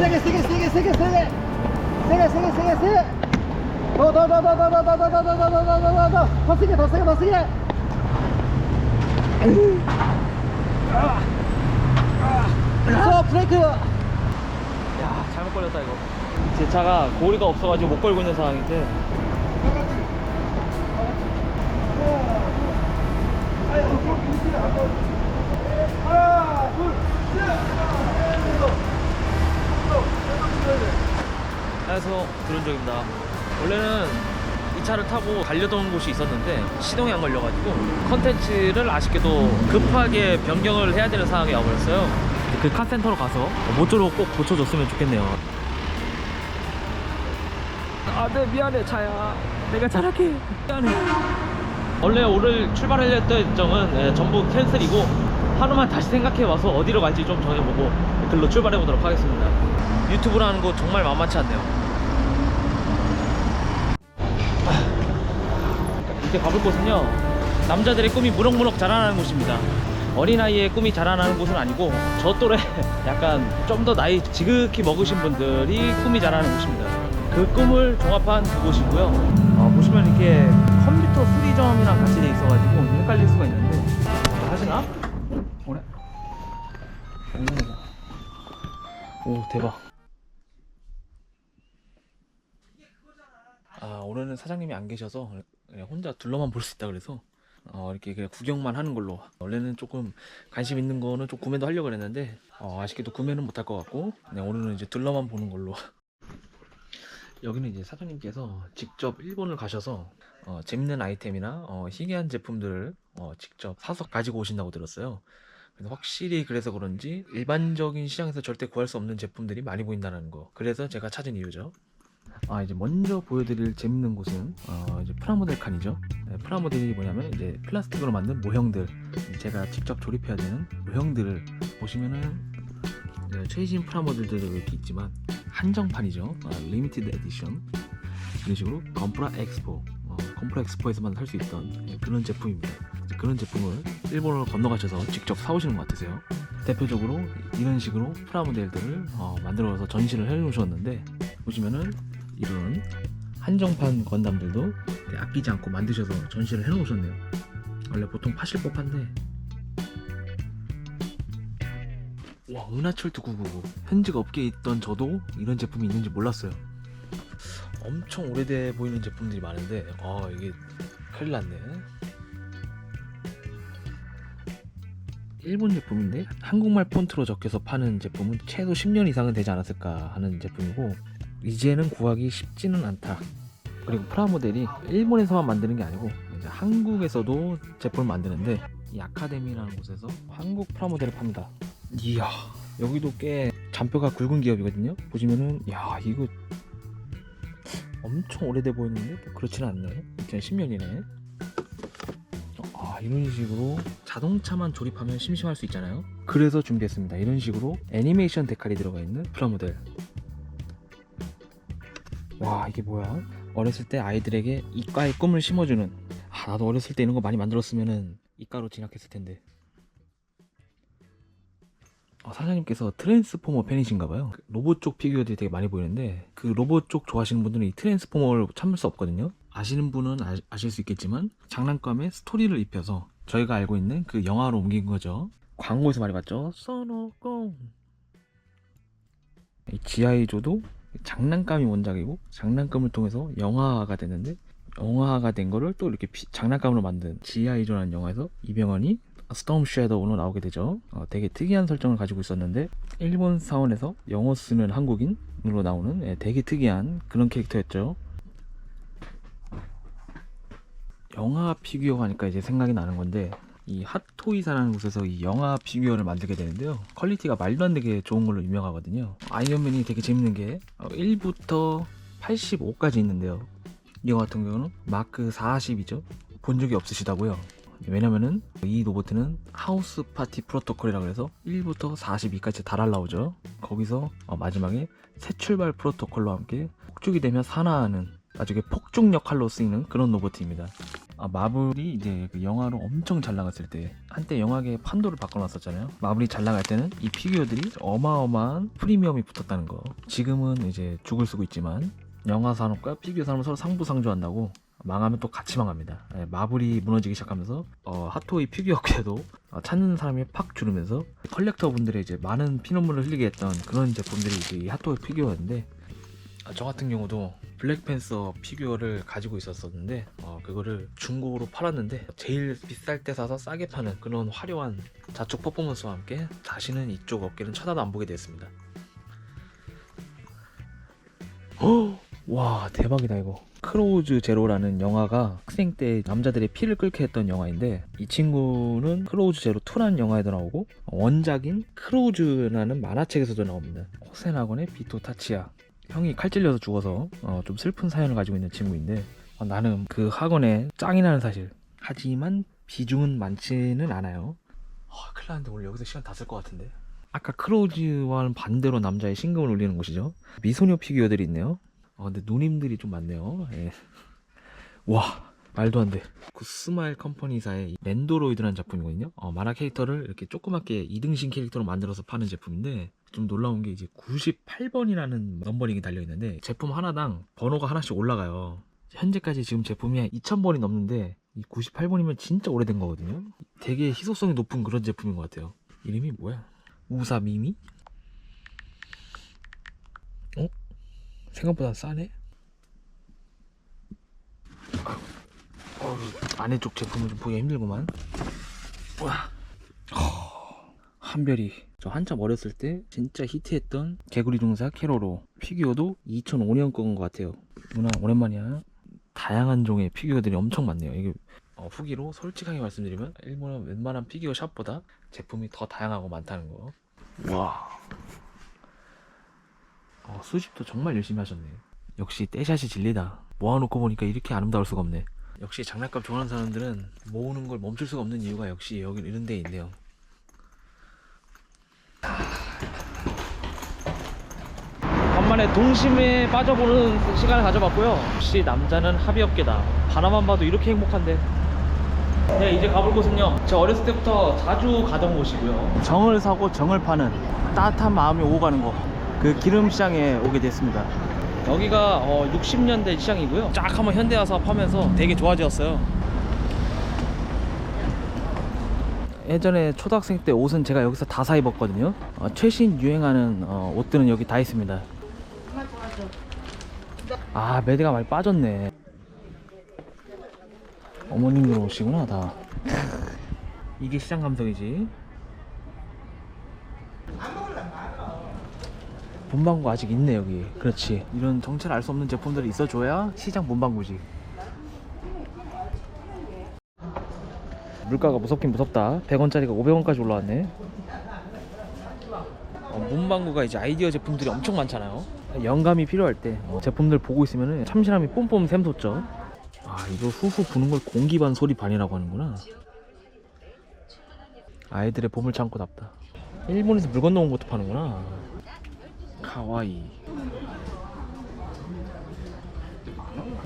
세게 세게 세게 세게 세게 세게 세게 세게 세게 더더더더더더더더더더더더더 세게 더 세게 더 세게 서 브레이크 야 잘못 걸렸다 이거 제 차가 고리가 없어가지고 못 걸고 있는 상황인데 안녕하 세요 드론적입니다. 원래는 이 차를 타고 달려던 곳이 있었는데 시동이 안 걸려가지고 컨텐츠를 아쉽게도 급하게 변경을 해야 되는 상황이 와버렸어요. 그 카센터로 가서 모쪼로 꼭 고쳐줬으면 좋겠네요. 아 네 미안해 차야. 내가 잘할게. 미안해. 원래 오늘 출발하려던 일정은 예, 전부 캔슬이고 하루만 다시 생각해봐서 어디로 갈지 좀 정해보고 글로 출발해보도록 하겠습니다. 유튜브를 하는 거 정말 만만치 않네요. 이제 가볼 곳은요 남자들의 꿈이 무럭무럭 자라나는 곳입니다. 어린아이의 꿈이 자라나는 곳은 아니고 저 또래 약간 좀 더 나이 지극히 먹으신 분들이 꿈이 자라는 곳입니다. 그 꿈을 종합한 그곳이고요. 어, 보시면 이렇게 컴퓨터 수리점이랑 같이 돼 있어가지고 헷갈릴 수가 오 대박. 아 오늘은 사장님이 안 계셔서 혼자 둘러만 볼 수 있다 그래서 어, 이렇게 그냥 구경만 하는 걸로. 원래는 조금 관심 있는 거는 좀 구매도 하려고 그랬는데 어, 아쉽게도 구매는 못할 것 같고 네, 오늘은 이제 둘러만 보는 걸로. 여기는 이제 사장님께서 직접 일본을 가셔서 어, 재밌는 아이템이나 어, 희귀한 제품들을 어, 직접 사서 가지고 오신다고 들었어요. 확실히 그래서 그런지 일반적인 시장에서 절대 구할 수 없는 제품들이 많이 보인다는 거. 그래서 제가 찾은 이유죠. 아 이제 먼저 보여드릴 재밌는 곳은 어, 이제 프라모델 칸이죠. 네, 프라모델이 뭐냐면 이제 플라스틱으로 만든 모형들 제가 직접 조립해야 되는 모형들을 보시면은 네, 최신 프라모델들도 이렇게 있지만 한정판이죠. 아, 리미티드 에디션 이런 식으로 건프라 엑스포 어, 건프라 엑스포에서만 살 수 있던 예, 그런 제품입니다. 그런 제품을 일본으로 건너가셔서 직접 사오시는 것 같으세요. 대표적으로 이런 식으로 프라모델들을 어, 만들어서 전시를 해놓으셨는데 보시면은 이런 한정판 건담들도 아끼지 않고 만드셔서 전시를 해놓으셨네요. 원래 보통 파실 법한데 와 은하철도 999 현직 업계에 있던 저도 이런 제품이 있는지 몰랐어요. 엄청 오래돼 보이는 제품들이 많은데 아 이게 큰일 났네. 일본 제품인데 한국말 폰트로 적혀서 파는 제품은 최소 10년 이상은 되지 않았을까 하는 제품이고 이제는 구하기 쉽지는 않다. 그리고 프라모델이 일본에서만 만드는 게 아니고 이제 한국에서도 제품을 만드는데 이 아카데미라는 곳에서 한국 프라모델을 팝니다. 이야 여기도 꽤 잔뼈가 굵은 기업이거든요. 보시면은 야 이거 엄청 오래돼 보이는데 뭐 그렇지는 않네. 2010년이네. 아 이런 식으로 자동차만 조립하면 심심할 수 있잖아요. 그래서 준비했습니다. 이런 식으로 애니메이션 데칼이 들어가 있는 프라모델. 와 이게 뭐야? 어렸을 때 아이들에게 이과의 꿈을 심어주는. 아 나도 어렸을 때 이런 거 많이 만들었으면은 이과로 진학했을 텐데. 어, 사장님께서 트랜스포머 팬이신가 봐요. 그 로봇 쪽 피규어들이 되게 많이 보이는데 그 로봇 쪽 좋아하시는 분들은 이 트랜스포머를 참을 수 없거든요. 아시는 분은 아, 실수 있겠지만 장난감에 스토리를 입혀서 저희가 알고 있는 그 영화로 옮긴 거죠. 광고에서 많이 봤죠. 이 GI조도 장난감이 원작이고 장난감을 통해서 영화가 됐는데 영화가 된 거를 또 이렇게 피- 장난감으로 만든 GI조라는 영화에서 이병헌이 스톰 쉐도우로 나오게 되죠. 어, 되게 특이한 설정을 가지고 있었는데 일본 사원에서 영어 쓰는 한국인으로 나오는 예, 되게 특이한 그런 캐릭터였죠. 영화 피규어 하니까 이제 생각이 나는 건데 이 핫토이사라는 곳에서 이 영화 피규어를 만들게 되는데요. 퀄리티가 말도 안 되게 좋은 걸로 유명하거든요. 아이언맨이 되게 재밌는 게 어, 1부터 85까지 있는데요. 이거 같은 경우는 마크 40이죠. 본 적이 없으시다고요. 왜냐면은 이 로봇은 하우스 파티 프로토콜이라고 해서 1부터 42까지 다 날라오죠. 거기서 어, 마지막에 새 출발 프로토콜과 함께 폭죽이 되면 산화하는 나중에 폭죽 역할로 쓰이는 그런 로봇입니다. 아, 마블이 이제 그 영화로 엄청 잘 나갔을 때 한때 영화계 판도를 바꿔놨었잖아요. 마블이 잘 나갈 때는 이 피규어들이 어마어마한 프리미엄이 붙었다는 거. 지금은 이제 죽을 쓰고 있지만 영화 산업과 피규어 산업은 서로 상부상조한다고 망하면 또 같이 망합니다. 예, 마블이 무너지기 시작하면서 어, 핫토이 피규어계도 어, 찾는 사람이 팍 줄으면서 컬렉터 분들의 이제 많은 피눈물을 흘리게 했던 그런 제품들이 이제 이 핫토이 피규어인데 아, 저 같은 경우도 블랙팬서 피규어를 가지고 있었었는데 어, 그거를 중고로 팔았는데 제일 비쌀 때 사서 싸게 파는 그런 화려한 자축 퍼포먼스와 함께 다시는 이쪽 업계는 쳐다도 안 보게 됐습니다. 헉! 와 대박이다 이거. 크로우즈 제로라는 영화가 학생 때 남자들의 피를 끓게 했던 영화인데 이 친구는 크로우즈 제로 2라는 영화에도 나오고 원작인 크로우즈라는 만화책에서도 나옵니다. 호세나건의 비토 타치야 형이 칼 찔려서 죽어서 어, 좀 슬픈 사연을 가지고 있는 친구인데 어, 나는 그 학원에 짱이 나는 사실. 하지만 비중은 많지는 않아요. 아, 큰일 났는데 오늘 여기서 시간 다 쓸 것 같은데. 아까 크로우즈와는 반대로 남자의 신금을 울리는 곳이죠. 미소녀 피규어들이 있네요. 어, 근데 누님들이 좀 많네요. 예. 와 말도 안돼 그 스마일 컴퍼니사의 랜도로이드라는 작품이거든요 어, 만화 캐릭터를 이렇게 조그맣게 2등신 캐릭터로 만들어서 파는 제품인데 좀 놀라운 게 이제 98번이라는 넘버링이 달려 있는데 제품 하나당 번호가 하나씩 올라가요. 현재까지 지금 제품이 한 2000번이 넘는데 이 98번이면 진짜 오래된 거거든요. 되게 희소성이 높은 그런 제품인 것 같아요. 이름이 뭐야? 우사미미? 어? 생각보다 싸네? 어, 안에 쪽 제품은 좀 보기가 힘들구만. 와. 한별이. 저 한참 어렸을 때 진짜 히트했던 개구리 중사 캐로로. 피규어도 2005년 거인 것 같아요. 누나 오랜만이야. 다양한 종의 피규어들이 엄청 많네요. 이게 어, 후기로 솔직하게 말씀드리면 일본은 웬만한 피규어 샵보다 제품이 더 다양하고 많다는 거. 와. 어, 수집도 정말 열심히 하셨네. 역시 떼샷이 진리다. 모아놓고 보니까 이렇게 아름다울 수가 없네 역시 장난감 좋아하는 사람들은 모으는 걸 멈출 수가 없는 이유가 역시 여기 이런 데 있네요 간만에 동심에 빠져보는 시간을 가져봤고요. 역시 남자는 합의업계다. 바라만 봐도 이렇게 행복한데. 네, 이제 가볼 곳은요. 제가 어렸을 때부터 자주 가던 곳이고요. 정을 사고 정을 파는 따뜻한 마음이 오고 가는 곳. 그 기름시장에 오게 됐습니다. 여기가 어, 60년대 시장이고요. 쫙 한번 현대 와서 파면서 되게 좋아졌어요. 예전에 초등학생 때 옷은 제가 여기서 다 사 입었거든요. 어, 최신 유행하는 어, 옷들은 여기 다 있습니다. 아 매대가 많이 빠졌네. 어머님들 오시구나 다. 이게 시장 감성이지. 문방구 아직 있네 여기. 그렇지. 이런 정체를 알 수 없는 제품들이 있어줘야 시장 문방구지. 물가가 무섭긴 무섭다. 100원짜리가 500원까지 올라왔네. 어, 문방구가 이제 아이디어 제품들이 엄청 많잖아요. 영감이 필요할 때 어, 제품들 보고 있으면 참신함이 뿜뿜 샘솟죠. 아 이거 후후 부는 걸 공기 반 소리 반이라고 하는구나. 아이들의 보물창고답다. 일본에서 물 건너온 것도 파는구나. 카와이.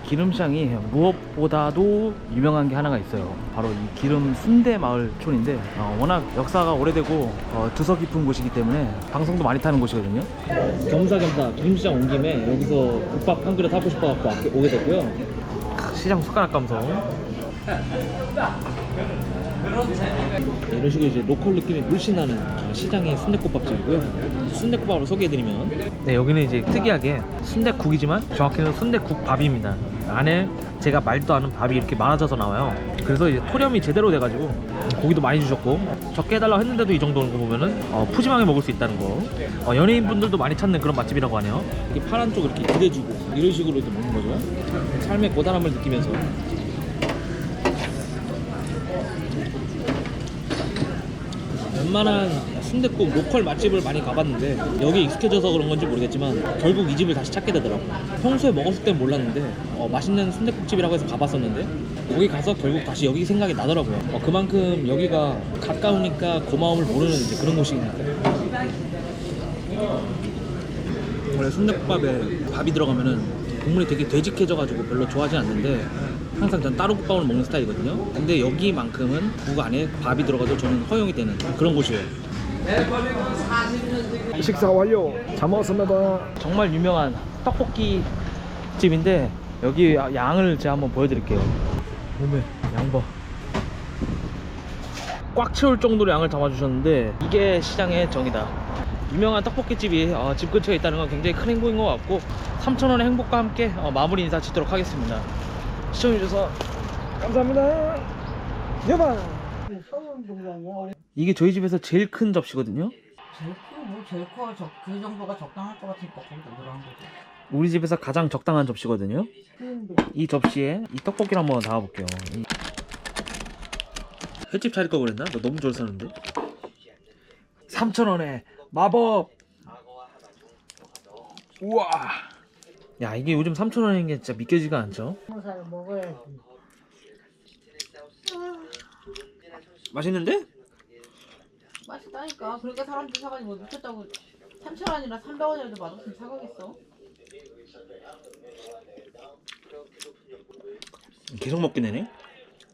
기름시장이 무엇보다도 유명한 게 하나가 있어요. 바로 이 기름 순대 마을촌인데 어, 워낙 역사가 오래되고 어, 두서 깊은 곳이기 때문에 방송도 많이 타는 곳이거든요. 겸사겸사 기름시장 온 김에 여기서 국밥 한 그릇 하고 싶어갖고 오게 됐고요. 시장 숟가락 감성. 네, 이런 식으로 이제 로컬 느낌이 물씬 나는 시장의 순대국밥집이고요. 순대국밥으로 소개해드리면 네 여기는 이제 특이하게 순대국이지만 정확히는 순대국밥입니다. 안에 제가 말도 않은 밥이 이렇게 많아져서 나와요. 그래서 이제 토렴이 제대로 돼가지고 고기도 많이 주셨고 적게 해달라고 했는데도 이 정도는 거 보면은 어, 푸짐하게 먹을 수 있다는 거. 어, 연예인분들도 많이 찾는 그런 맛집이라고 하네요. 이렇게 파란 쪽 이렇게 기대주고 이런 식으로 이렇게 먹는 거죠. 삶의 고단함을 느끼면서 웬만한 순댓국 로컬 맛집을 많이 가봤는데 여기 익숙해져서 그런 건지 모르겠지만 결국 이 집을 다시 찾게 되더라고요 평소에 먹었을 땐 몰랐는데 어, 맛있는 순댓국집이라고 해서 가봤었는데 여기 가서 결국 다시 여기 생각이 나더라고요. 어, 그만큼 여기가 가까우니까 고마움을 모르는 이제 그런 곳이니까 원래 순댓국밥에 밥이 들어가면은 국물이 되게 되직해져가지고 별로 좋아하지 않는데 항상 전 따로 국밥을 먹는 스타일이거든요. 근데 여기만큼은 국 안에 밥이 들어가도 저는 허용이 되는 그런 곳이에요. 식사 완료. 잘 먹었습니다. 정말 유명한 떡볶이 집인데 여기 양을 제가 한번 보여드릴게요. 몸에 양 봐. 꽉 채울 정도로 양을 담아주셨는데 이게 시장의 정이다. 유명한 떡볶이 집이 어, 집 근처에 있다는 건 굉장히 큰 행복인 것 같고 3,000원의 행복과 함께 어, 마무리 인사 짓도록 하겠습니다. 시청해주셔서 감사합니다. 여봐. 이게 저희 집에서 제일 큰 접시거든요. 제일 커뭐 제일 커. 저, 그 정도가 적당할 것 같으니까 거기다 넣으란 거지. 우리 집에서 가장 적당한 접시거든요. 이 접시에 이 떡볶이를 한번 담아볼게요. 이- 횟집 차릴 걸 그랬나? 너 너무 잘 사는데? 3,000원에 마법! 우와! 야 이게 요즘 3,000원인 게 진짜 믿겨지가 않죠? 먹어야지. 맛있는데? 맛있다니까. 그러니까 사람들이 사가지고 뭐 미쳤다고 3,000원이나 300 원이라도 맛없으면 사가겠어. 계속 먹게 되네?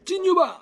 찐유바!